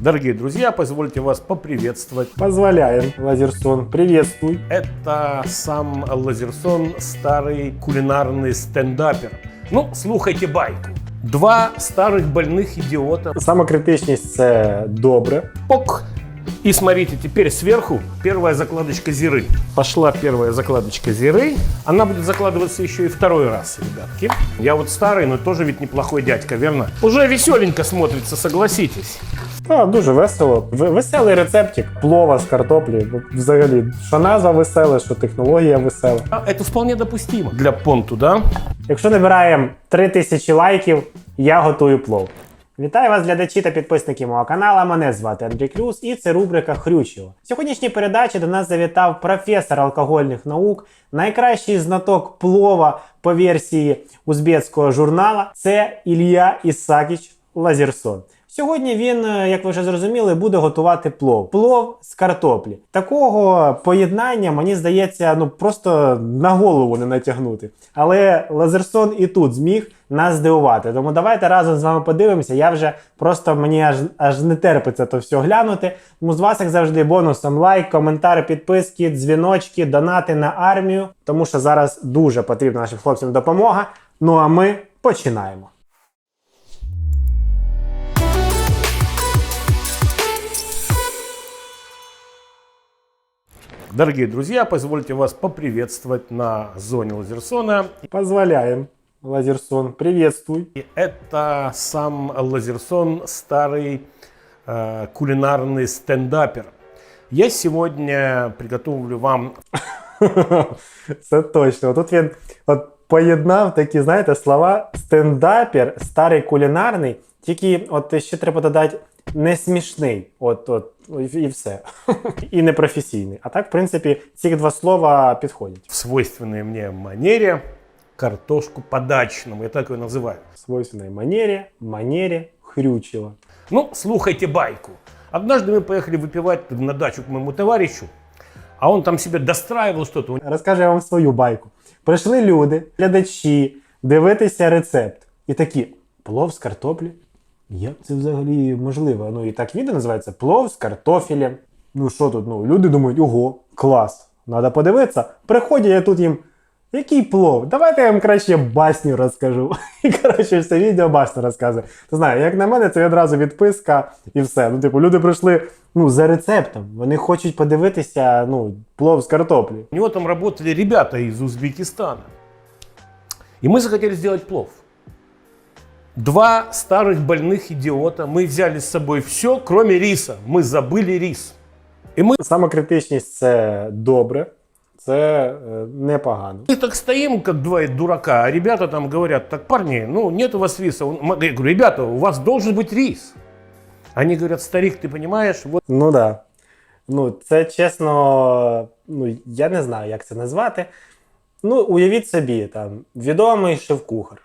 Дорогие друзья, позвольте вас поприветствовать. Позволяем, Лазерсон. Приветствуй. Это сам Лазерсон, старый кулинарный стендапер. Ну, слухайте байку. Два старых больных идиота. Самокритичність це добре. Пок. И смотрите, теперь сверху первая закладочка зиры. Пошла первая закладочка зиры. Она будет закладываться еще и второй раз, ребятки. Я вот старый, но тоже ведь неплохой дядька, верно? Уже веселенько смотрится, согласитесь. А, дуже весело. В- Веселий рецептик плова з картоплі. Ну, Взагалі, що назва весела, що технологія весела. А Это вполне допустимо для понту, да? Якщо набираємо 3000 лайків, я готую плов. Вітаю вас, глядачі та підписники мого каналу. Мене звати Андрій Клюс, і це рубрика Хрючево. В сьогоднішній передачі до нас завітав професор алкогольних наук, найкращий знаток плова по версії узбецького журнала. Це Ілья Ісакіч Лазерсон. Сьогодні він, е, як ви вже зрозуміли, буде готувати плов. Плов з картоплі. Такого поєднання, мені здається, ну просто на голову не натягнути. Але Лазерсон і тут зміг нас здивувати. Тому давайте разом з вами подивимося. Я вже просто мені аж аж не терпиться то все глянути. Тому з вас, як завжди, бонусом лайк, коментар, підписки, дзвіночки, донати на армію. Тому що зараз дуже потрібна нашим хлопцям допомога. Ну а ми починаємо. Дорогие друзья, позвольте вас поприветствовать на зоне Лазерсона. Позволяем. Лазерсон, приветствуй. И это сам Лазерсон, старый э, кулинарный стендапер. Я сегодня приготовлю вам Це точно. Тут він от поєднав такі, знаєте, слова стендапер, старий кулінарний, тільки от ще треба додати не смішний. От, от, і і все. І не професійний. А так, в принципі, ці два слова підходять. в свойственной мне манере картошку по-дачному, я так ее называю. В свойственной манері, манері хрючила. Ну, слухайте байку. Однажды мы поехали выпивать на дачу к моему товарищу, а он там себе достраивал что-то. Розкажу я вам свою байку. Прийшли люди, глядачі, дивитися рецепт. І такі: плов з картоплі? Як це взагалі можливо? Ну і так відео називається плов з картофелем. Ну що тут? Ну, люди думають, ого, клас, треба подивитися. Приходять, я тут їм. Який плов? Давайте я вам краще басню розкажу. І коротше, все відео басню розказує. Ти знаєш, як на мене, це одразу відписка і все. Ну, типу, люди прийшли ну, за рецептом. Вони хочуть подивитися ну, плов з картоплі. У него там работали ребята из Узбекистана. И мы захотели сделать плов. Два старых больных идиота. Мы взяли с собой все, кроме риса. Мы забыли рис. И мы Самокритичність це добре, це е, непогано. Мы так стоим, как два дурака, а ребята там говорят, так, парни, ну нет у вас риса. Он- Я говорю, ребята, у вас должен быть рис. Они говорят, старик, ты понимаешь, вот Ну да. Ну, це чесно, ну я не знаю, як це назвати. Ну, уявіть собі, там відомий шеф-кухар.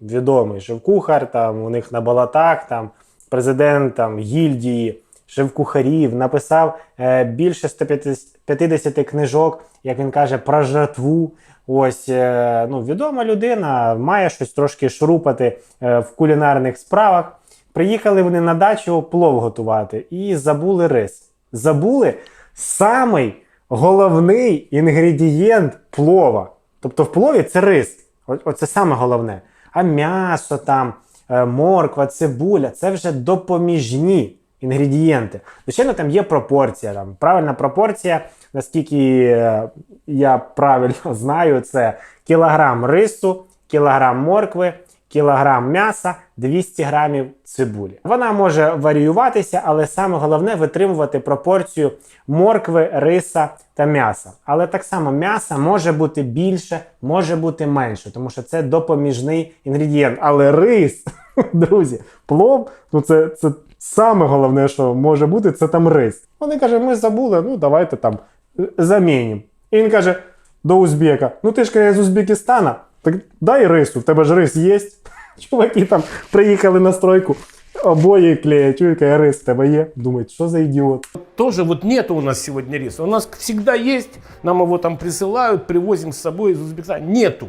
Відомий шеф-кухар, там у них на балатах, там президент там, гільдії шеф-кухарів написав е, більше 150 книжок, як він каже, про жратву. Ось е, ну, відома людина, має щось трошки шрупати е, в кулінарних справах. Приїхали вони на дачу плов готувати і забули рис. Забули самий головний інгредієнт плова. Тобто в плові це рис. Оце саме головне. А м'ясо там, е, морква, цибуля це вже допоміжні інгредієнти. Звичайно, там є пропорція. Там, правильна пропорція, наскільки е, я правильно знаю, це кілограм рису, кілограм моркви, кілограм м'яса, 200 грамів цибулі. Вона може варіюватися, але саме головне витримувати пропорцію моркви, риса та м'яса. Але так само м'яса може бути більше, може бути менше, тому що це допоміжний інгредієнт. Але рис, друзі, плов, ну це, це саме головне, що може бути, це там рис. Вони кажуть, ми забули, ну давайте там е, замінимо. І він каже до Узбека: ну ти ж каже, з Узбекистана, так дай рису, в тебе ж рис є. Чуваки там приїхали на стройку, обоє клеять, чують, каже, рис в тебе є. Думають, що за ідіот? тоже вот нету у нас сегодня риса. У нас всегда есть, нам его там присылают, привозим с собой из Узбекистана. Нету.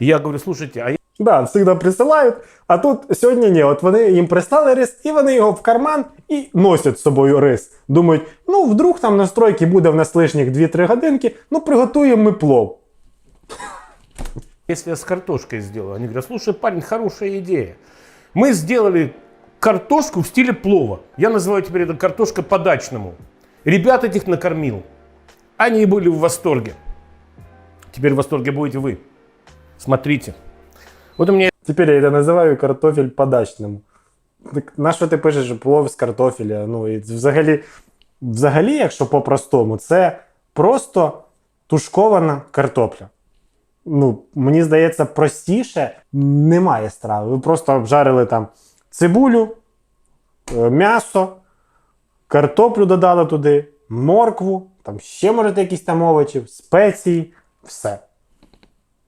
И я говорю, слушайте, а я Да, завжди присилають. А тут сьогодні ні. От вони їм прислали рис, і вони його в карман і носять з собою рис. Думають, ну вдруг там на стройці буде в нас лишніх 2-3 годинки, ну приготуємо ми плов. Если я с картошкой сделаю, они говорят, слушай, парень, хорошая идея. Мы сделали картошку в стиле плова. Я называю теперь это картошка по-дачному. Ребят этих накормил. Они были в восторге. Теперь в восторге будете вы. Смотрите. Вот у меня Тепер я це називаю картофель по-дачному. Так на що ти пишеш плов з картофеля? Ну і взагалі, взагалі, якщо по-простому, це просто тушкована картопля. Ну, мені здається, простіше немає страви. Ви просто обжарили там цибулю, е, м'ясо, картоплю додали туди, моркву, там ще можете якісь там овочі, спеції, все.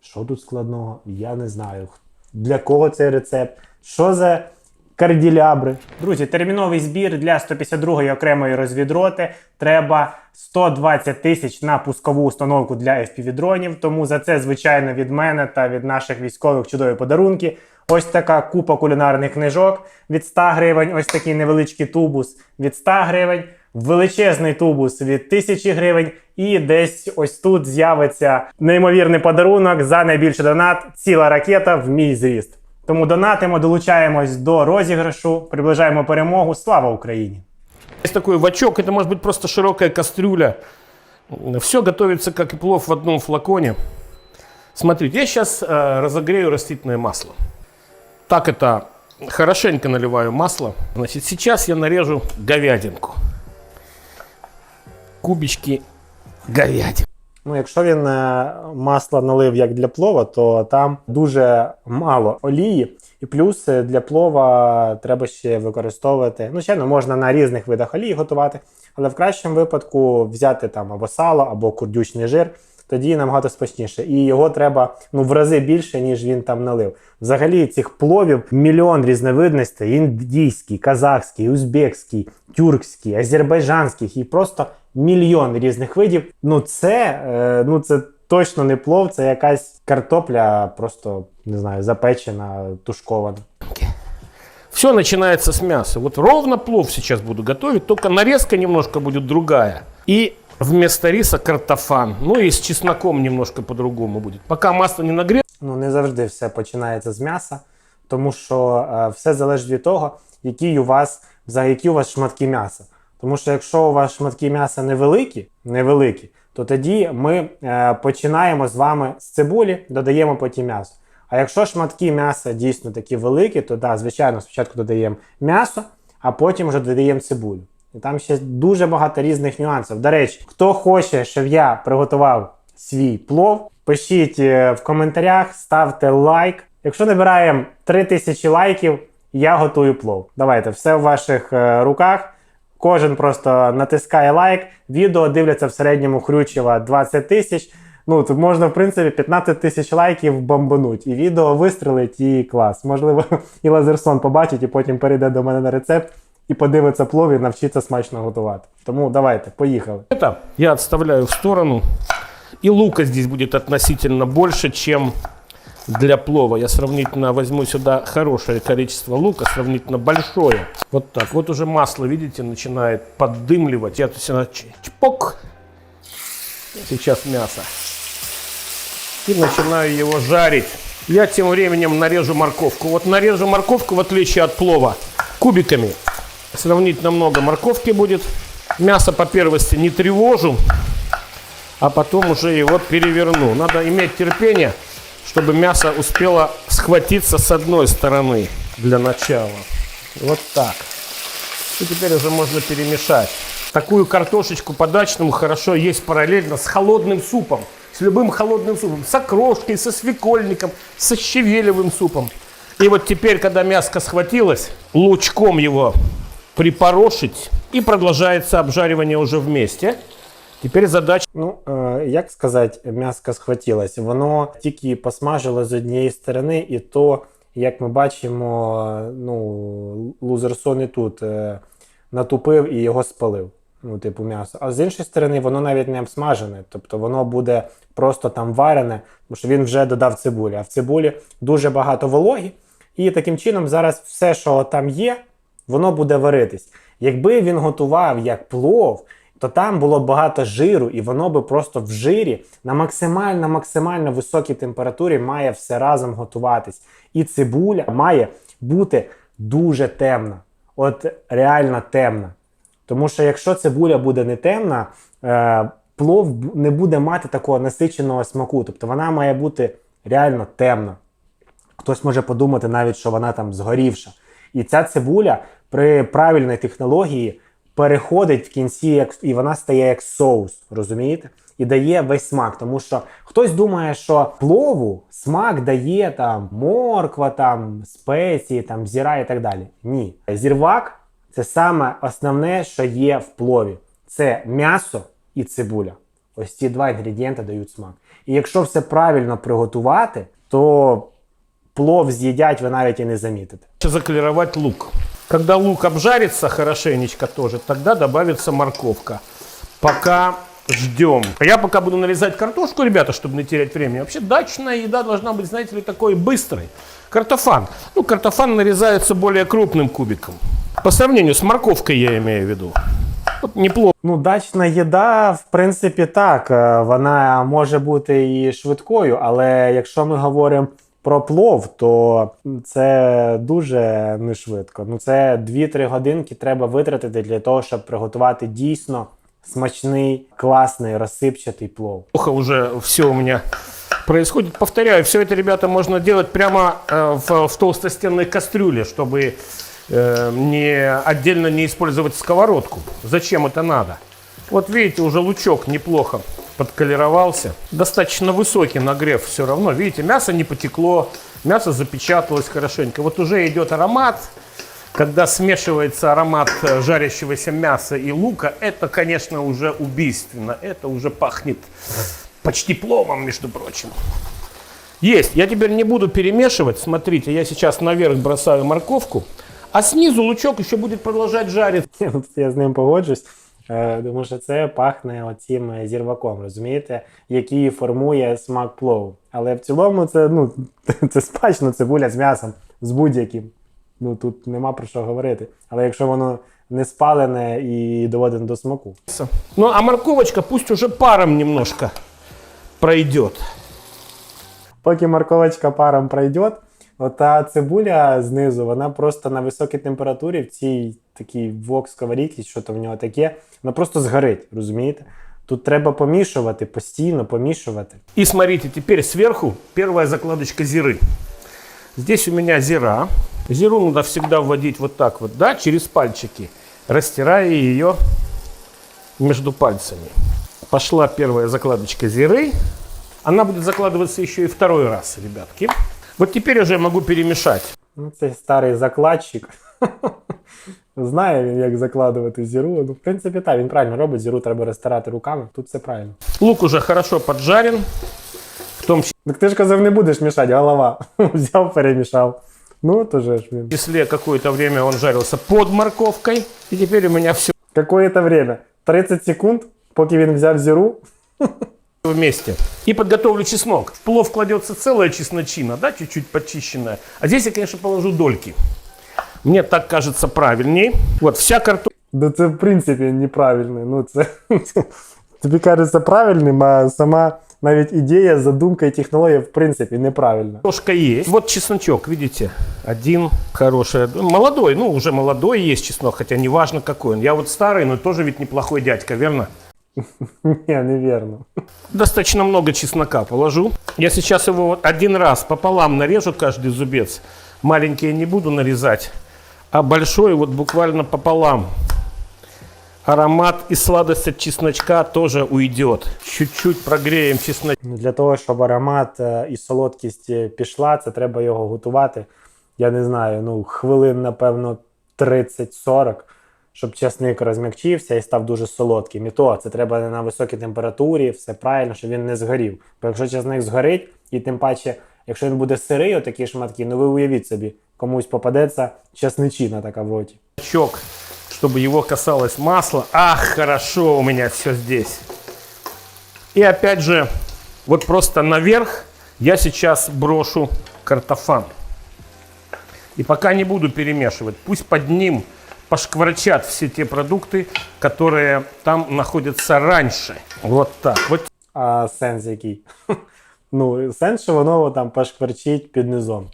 Що тут складного? Я не знаю. Для кого цей рецепт? Що за карділябри? Друзі, терміновий збір для 152-ї окремої розвідроти. Треба 120 тисяч на пускову установку для FPV-дронів. Тому за це, звичайно, від мене та від наших військових чудові подарунки. Ось така купа кулінарних книжок від 100 гривень, ось такий невеличкий тубус від 100 гривень, величезний тубус від 1000 гривень, і десь ось тут з'явиться неймовірний подарунок за найбільший донат ціла ракета в мій зріст. Тому донатимо, долучаємось до розіграшу, приближаємо перемогу. Слава Україні! есть такой вачок, это может быть просто широкая кастрюля. Все готовится, как и плов, в одном флаконе. Смотрите, я сейчас разогрею растительное масло. Так это хорошенько наливаю масло. Значит, сейчас я нарежу говядинку. Кубички говядины. Ну, якщо він е, масло налив як для плова, то там дуже мало олії. І плюс е, для плова треба ще використовувати. Ну, звичайно, можна на різних видах олії готувати, але в кращому випадку взяти там або сало, або курдючний жир. Тоді набагато смачніше. І його треба ну, в рази більше, ніж він там налив. Взагалі цих пловів мільйон різновидностей: індійський, казахський, узбекський, тюркський, азербайджанський і просто мільйон різних видів. Ну це, е, ну це точно не плов, це якась картопля, просто не знаю, запечена, тушкована. Все начинается с мяса. Вот ровно плов сейчас буду готовить, только нарезка немножко будет другая. И вместо риса картофан. Ну и с чесноком немножко по-другому будет. Пока масло не нагреется, Ну не завжди все починається з м'яса, тому що е, все залежить від того, які у вас за які у вас шматки м'яса. Тому що якщо у вас шматки м'яса невеликі, невеликі, то тоді ми е, починаємо з вами з цибулі, додаємо потім м'ясо. А якщо шматки м'яса дійсно такі великі, то да, звичайно, спочатку додаємо м'ясо, а потім вже додаємо цибулю. І там ще дуже багато різних нюансів. До речі, хто хоче, щоб я приготував свій плов, пишіть е, в коментарях, ставте лайк. Якщо набираємо 3000 лайків, я готую плов. Давайте, все в ваших е, руках. Кожен просто натискає лайк. Відео дивляться в середньому хрючева 20 тисяч. Ну, тут можна, в принципі, 15 тисяч лайків бомбануть. І відео вистрелить, і клас. Можливо, і Лазерсон побачить, і потім перейде до мене на рецепт і подивиться плов і навчиться смачно готувати. Тому давайте, поїхали. это я отставляю в сторону. И лука здесь будет относительно больше, чем для плова. Я сравнительно возьму сюда хорошее количество лука, сравнительно большое. Вот так. Вот уже масло, видите, начинает поддымливать. Я тут сюда ч- чпок. Сейчас мясо. И начинаю его жарить. Я тем временем нарежу морковку. Вот нарежу морковку, в отличие от плова, кубиками. Сравнительно много морковки будет. Мясо по первости не тревожу, а потом уже его переверну. Надо иметь терпение, чтобы мясо успело схватиться с одной стороны для начала. Вот так. И теперь уже можно перемешать. Такую картошечку по-дачному хорошо есть параллельно с холодным супом. С любым холодным супом. С окрошкой, со свекольником, со щавелевым супом. И вот теперь, когда мяско схватилось, лучком его припорошить. И продолжается обжаривание уже вместе. Теперь задача Ну, е, як сказати, м'яско схватилось. Воно тільки посмажило з однієї сторони, і то, як ми бачимо, ну, Лузерсон і тут е, натупив і його спалив. ну, типу м'ясо. А з іншої сторони, воно навіть не обсмажене, тобто воно буде просто там варене, тому що він вже додав цибулі. А в цибулі дуже багато вологі, і таким чином зараз все, що там є, воно буде варитись. Якби він готував як плов, то там було багато жиру, і воно би просто в жирі на максимально максимально високій температурі має все разом готуватись. І цибуля має бути дуже темна. От реально темна. Тому що якщо цибуля буде не темна, е, плов не буде мати такого насиченого смаку. Тобто вона має бути реально темна. Хтось може подумати навіть, що вона там згорівша. І ця цибуля при правильній технології переходить в кінці, як, і вона стає як соус, розумієте? І дає весь смак. Тому що хтось думає, що плову смак дає там морква, там спеції, там зіра і так далі. Ні. Зірвак це саме основне, що є в плові. Це м'ясо і цибуля. Ось ці два інгредієнти дають смак. І якщо все правильно приготувати, то плов з'їдять, ви навіть і не замітите. Заколеровать лук. Когда лук обжарится хорошенечко тоже, тогда добавится морковка. Пока ждем. А Я пока буду нарезать картошку, ребята, чтобы не терять времени. Вообще дачная еда должна быть, знаете ли, такой быстрой. Картофан. Ну, картофан нарезается более крупным кубиком. По сравнению с морковкой я имею в виду. Вот неплохо. Ну, дачна їда, в принципі, так, е, вона може бути і швидкою, але якщо ми говоримо про плов, то це дуже не швидко. Ну, це 2-3 годинки треба витратити для того, щоб приготувати дійсно смачний, класний, розсипчатий плов. плохо уже все у меня происходит. Повторяю, все это, ребята, можно делать прямо э, в, в толстостенной кастрюле, чтобы э, не, отдельно не использовать сковородку. Зачем это надо? Вот видите, уже лучок неплохо подколеровался. Достаточно высокий нагрев все равно. Видите, мясо не потекло, мясо запечаталось хорошенько. Вот уже идет аромат. Когда смешивается аромат э, жарящегося мяса и лука, это, конечно, уже убийственно. Это уже пахнет почти пловом, между прочим. Есть. Я теперь не буду перемешивать. Смотрите, я сейчас наверх бросаю морковку, а снизу лучок еще будет продолжать жариться. Я з ним погоджусь, тому що це пахне оцім е, зірваком, розумієте, який формує смак плову. Але в цілому це, ну, це смачно цибуля з м'ясом, з будь-яким. Ну тут нема про що говорити. Але якщо воно не спалене і доведене до смаку. Ну, а морковочка пусть уже паром немножко пройдет. Поки морковочка паром пройде, ота цибуля знизу, вона просто на високій температурі в цій такій вок сковорідці, що то в нього таке, вона просто згорить, розумієте? Тут треба помішувати, постійно помішувати. И смотрите, теперь сверху первая закладочка зиры. Здесь у меня зира. Зиру надо всегда вводить вот так вот, да, через пальчики, растирая ее между пальцами. Пошла первая закладочка зиры. Она будет закладываться еще и второй раз, ребятки. Вот теперь уже я могу перемешать. Ну, це старий закладчик. Знає він, як закладувати зіру. Ну, в принципі, так, він правильно робить, зіру треба розтирати руками. Тут все правильно. Лук уже хорошо поджарен, в том Так ти ж казав, не будеш мішати, голова. Взяв, перемішав. Ну, то же ж він. числе какое-то время он жарился под морковкой. И теперь у меня все Какое-то время. 30 секунд, поки він взяв зіру. вместе. И подготовлю чеснок. В плов кладется целая чесночина, да, чуть-чуть почищенная. А здесь я, конечно, положу дольки. Мне так кажется правильней. Вот вся картошка Да це в принципі неправильно. Ну, це тобі кажеться правильним, а сама навіть ідея, задумка і технологія в принципі неправильна. есть. Вот чесночок, видите? Один хороший. Молодой, ну уже молодой есть чеснок, хотя не важно какой он. Я вот старый, но тоже ведь неплохой дядька, верно? Ні, невірно. Достаточно много чеснока положу. Я сейчас его вот один раз пополам нарежу каждый зубец. Маленькие не буду нарезать, А большой вот буквально пополам. Аромат и сладость от чесночка тоже уйдет. Чуть-чуть прогреем чесночок. Ну, Для того, щоб аромат е, і солодкість е, пішла, це треба його готувати. Я не знаю, ну, хвилин, напевно, 30-40, щоб чесник розм'якчився і став дуже солодким. І то це треба на високій температурі, все правильно, щоб він не згорів. Бо якщо чесник згорить, і тим паче, якщо він буде сирий, отакі шматки, ну ви уявіть собі, комусь попадеться чесничина така в роті. чтобы его касалось масла. Ах, хорошо у меня все здесь. И опять же, вот просто наверх я сейчас брошу картофан. И пока не буду перемешивать, пусть под ним пошкварчат все те продукты, которые там находятся раньше. Вот так. Вот А сенс який? Ну, сенс, що воно там пошкварчить під низом.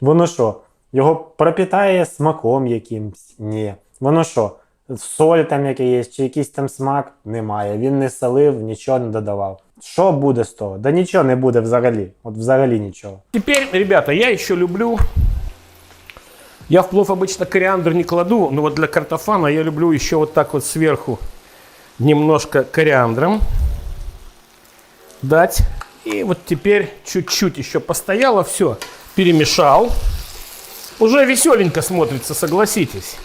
Воно що? Його пропітає смаком якимсь? Ні. Воно що? Соль там яке є, чи якийсь там смак? Немає. Він не солив, нічого не додавав. Що буде з того? Да нічого не буде взагалі. От взагалі нічого. Теперь, ребята, я еще люблю... Я в плов обычно кориандр не кладу, но вот для картофана я люблю еще вот так вот сверху немножко кориандром дать. И вот теперь чуть-чуть еще постояло, все, перемешал. Уже веселенько смотрится, согласитесь.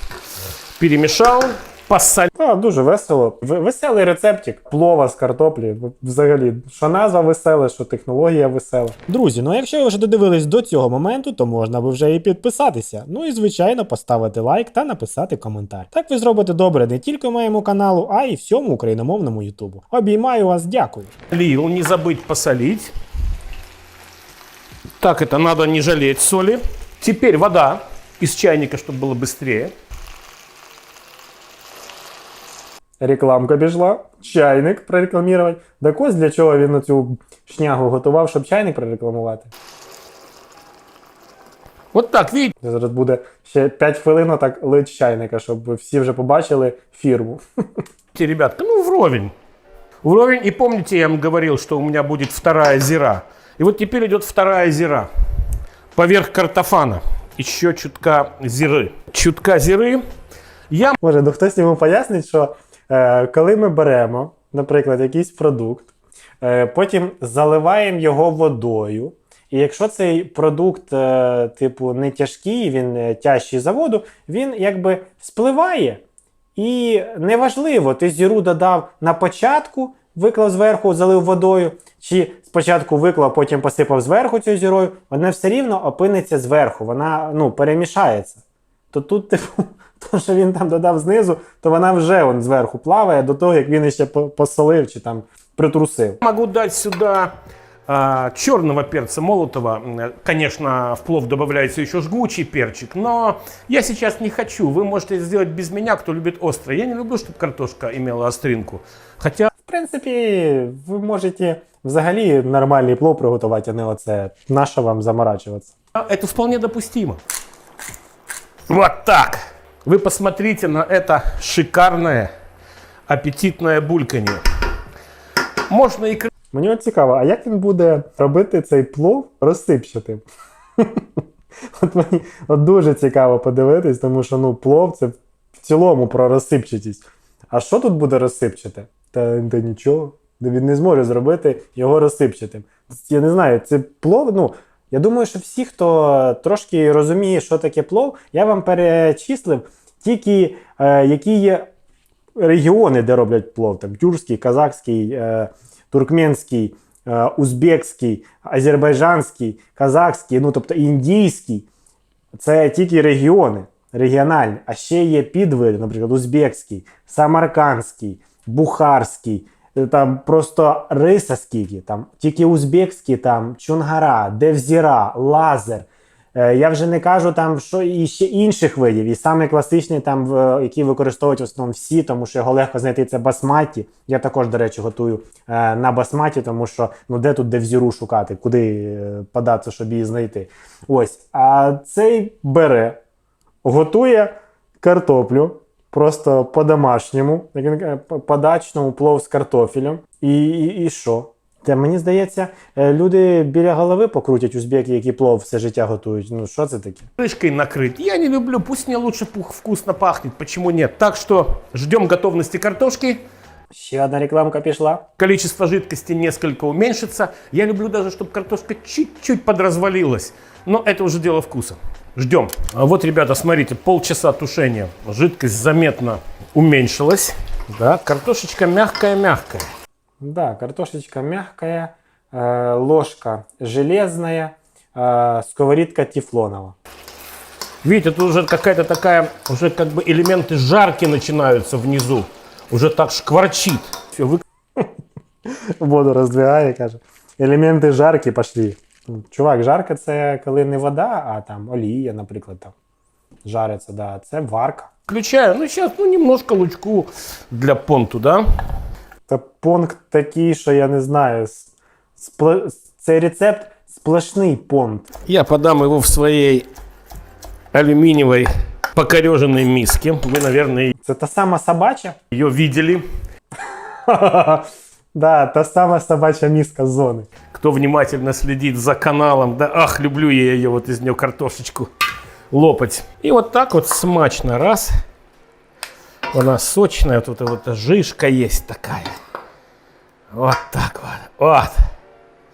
Перемешал, посолил. А, дуже весело. Веселий рецептик плова з картоплі. Взагалі, що назва весела, що технологія весела. Друзі, ну а якщо ви вже додивились до цього моменту, то можна би вже і підписатися. Ну і звичайно поставити лайк та написати коментар. Так ви зробите добре не тільки моєму каналу, а й всьому україномовному Ютубу. Обіймаю вас, дякую. Ліл, Не забыть посолить. Так, это надо не жалеть соли. Теперь вода из чайника, чтобы было быстрее. Рекламка пішла, чайник прорекламувати. Так ось для чого він цю шнягу готував, щоб чайник прорекламувати. Вот так, видите? Зараз буде ще 5 хвилин так лить чайника, щоб всі вже побачили фірму. ребятка, ну вровень. Вровень. И помните, я вам говорил, что у меня будет вторая зира. И вот теперь идет вторая зира. Поверх картофана. Еще чутка зиры. Чутка зиры. Я Може, ну хтось йому пояснить, що е, коли ми беремо, наприклад, якийсь продукт, е, потім заливаємо його водою. І якщо цей продукт, е, типу, не тяжкий, він е, тяжчий за воду, він якби спливає. І неважливо, ти зіру додав на початку, виклав зверху, залив водою, чи спочатку виклав, потім посипав зверху цю зірою, вона все рівно опиниться зверху, вона ну, перемішається. То тут, типу, то, що він там додав знизу, то вона вже он зверху плаває до того, як він ще посолив чи там притрусив. могу дать сюда а, черного перца молотого. Конечно, в плов добавляется еще жгучий перчик, но я сейчас не хочу. Вы можете сделать без меня, кто любит острое. Я не люблю, чтобы картошка имела остринку. Хотя принципі, ви можете взагалі нормальний плов приготувати, а не оце. Нащо вам заморачуватися? А, Это вполне допустимо. Вот так. Вы посмотрите на это шикарное, аппетитное бульканье. Можно и Мені от цікаво, а як він буде робити цей плов розсипчатим? От мені от дуже цікаво подивитись, тому що ну, плов це в цілому про розсипчатість. А що тут буде розсипчате? Та, та нічого. Він не зможе зробити його розсипчатим. Я не знаю, це плов. Ну, я думаю, що всі, хто трошки розуміє, що таке плов, я вам перечислив тільки е, які є регіони, де роблять плов. Там тюркський, казахський, е, туркменський, е, узбекський, азербайджанський, казахський, ну тобто індійський. Це тільки регіони, регіональні. А ще є підвиди, наприклад, узбекський, самаркандський, бухарський. е, Там просто риса скільки, там тільки узбекський, там чунгара, девзіра, лазер. Е, Я вже не кажу там, що і ще інших видів. І саме класичний, там, який використовують в основному всі, тому що його легко знайти, це басматі. Я також, до речі, готую е, на басматі, тому що ну де тут девзіру шукати, куди податися, щоб її знайти. Ось. А цей бере, готує картоплю. Просто по-домашньому, як він каже, по- по-дачному плов з картофелем. І, і, і що? Та мені здається, е, люди біля голови покрутять узбеки, які плов все життя готують. Ну що це таке? крышкой накрыть. Я не люблю, пусть мне лучше пух вкусно пахнет, почему нет. Так что ждем готовности картошки. Ще одна рекламка пішла. Количество жидкости несколько уменьшится. Я люблю даже, чтобы картошка чуть-чуть подразвалилась. Но это уже дело вкуса. Ждем. А вот, ребята, смотрите, полчаса тушения. Жидкость заметно уменьшилась. Да, картошечка мягкая-мягкая. Да, картошечка мягкая, э, ложка железная, э, сковорідка тефлонова. Видите, тут уже какая-то такая, уже как бы элементы жарки начинаются внизу. Уже так шкварчит. Все, вы Воду роздвигає, каже. Елементи жаркі пішли. Чувак, жарка це коли не вода, а там олія, наприклад, там жариться, да. Це варка. включаю. Ну, сейчас, ну, немножко лучку для понту, да? Це понт такий, що я не знаю. спла- Цей рецепт сплошний понт. Я подам его в своей алюминиевой покореженной миске. Вы, наверное, Це та сама собача. ее видели. Да, та сама собача миска з зони. Кто внимательно следит за каналом, да, ах, люблю я ее, вот из нее картошечку лопать. И вот так вот смачно, раз. Она сочная, тут вот эта жишка есть такая. Вот так вот, вот.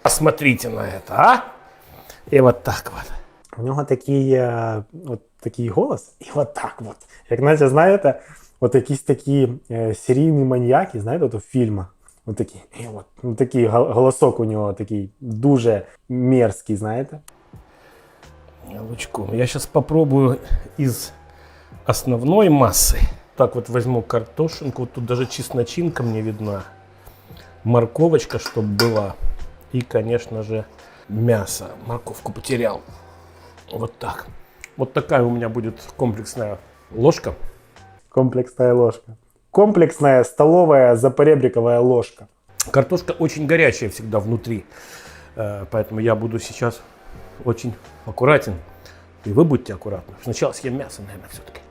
Посмотрите на это, а? И вот так вот. У нього такий, е, от такий голос, і от так от. Як наче, знаєте, от якісь такі е, серійні маньяки, знаєте, от у фільмах. От такі, і от, ну, такий гол- голосок у нього такий дуже мерзкий, знаєте. Лучком. Я сейчас попробую из основной массы. Так вот возьму картошинку. Вот тут даже чесночинка мне видна. Морковочка, чтобы была. И, конечно же, мясо. Морковку потерял. Вот так. Вот такая у меня будет комплексная ложка. Комплексная ложка. Комплексная столовая запоребриковая ложка. Картошка очень горячая всегда внутри. Э, Поэтому я буду сейчас очень аккуратен. И вы будьте аккуратны. Сначала съем мясо, наверное, все-таки.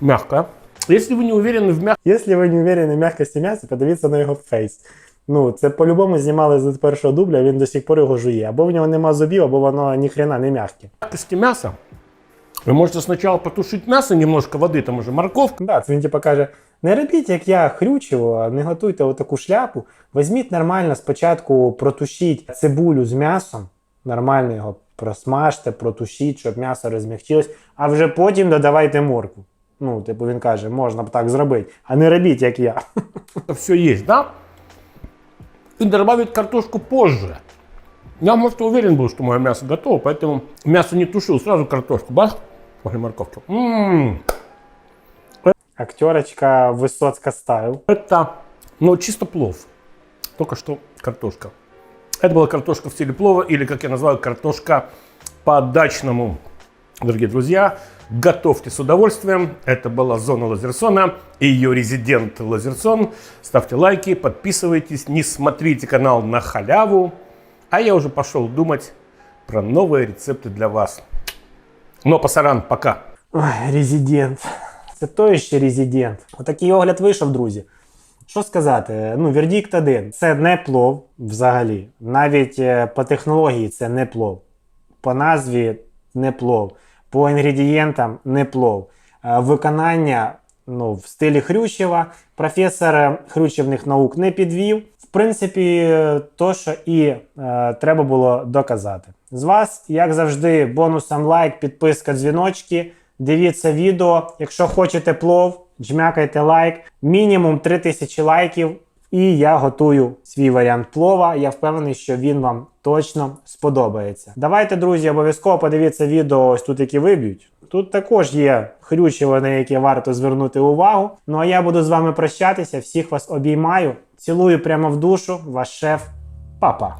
Мягко. Если вы не уверены в мягкости, Якщо ви не уверені в м'якості м'яса, подивіться на його фейс. Ну, це по-любому знімали з першого дубля, він до сих пор його жує. Або в нього нема зубів, або воно ніхрена не м'яке. мяса, вы можете сначала потушить мясо, немножко воды, там уже морковка. Да, це він типу каже: не робіть, як я хрючево, не готуйте отаку шляпу. Візьміть нормально спочатку протушіть цибулю з м'ясом, нормально його просмажте, протушіть, щоб м'ясо розмягчилось, а вже потім додавайте моркву. Ну, типу, він каже, можна б так зробити, а не робіть, як я. все есть, да? И добавить картошку позже. Я, может, уверен был, что мое мясо готово, поэтому мясо не тушил, сразу картошку, бах, после морковки. Актерочка Висоцька стайл. Это, ну, чисто плов. Только что картошка. Это была картошка в стиле плова, или, как я называю, картошка по-дачному. Дорогие друзья, готовьте с удовольствием. Это была зона Лазерсона и ее резидент Лазерсон. Ставьте лайки, подписывайтесь, не смотрите канал на халяву. А я уже пошел думать про новые рецепты для вас. Но, пасаран, пока. Ой, резидент. Це той ще резидент. Отакий огляд вийшов, друзі. Що сказати? Ну, вердикт один. Це не плов взагалі. Навіть е, по технології це не плов. По назві не плов. По інгредієнтам не плов. Е, Виконання ну, в стилі Хрющева. Професор е, хрущевних наук не підвів. В принципі, то, що і е, треба було доказати. З вас, як завжди, бонусом лайк, підписка, дзвіночки. Дивіться відео. Якщо хочете плов, жмякайте лайк. Мінімум 3000 лайків. І я готую свій варіант плова. Я впевнений, що він вам точно сподобається. Давайте, друзі, обов'язково подивіться відео ось тут, які виб'ють. Тут також є хрючево, на яке варто звернути увагу. Ну а я буду з вами прощатися. Всіх вас обіймаю. Цілую прямо в душу. Ваш шеф, папа.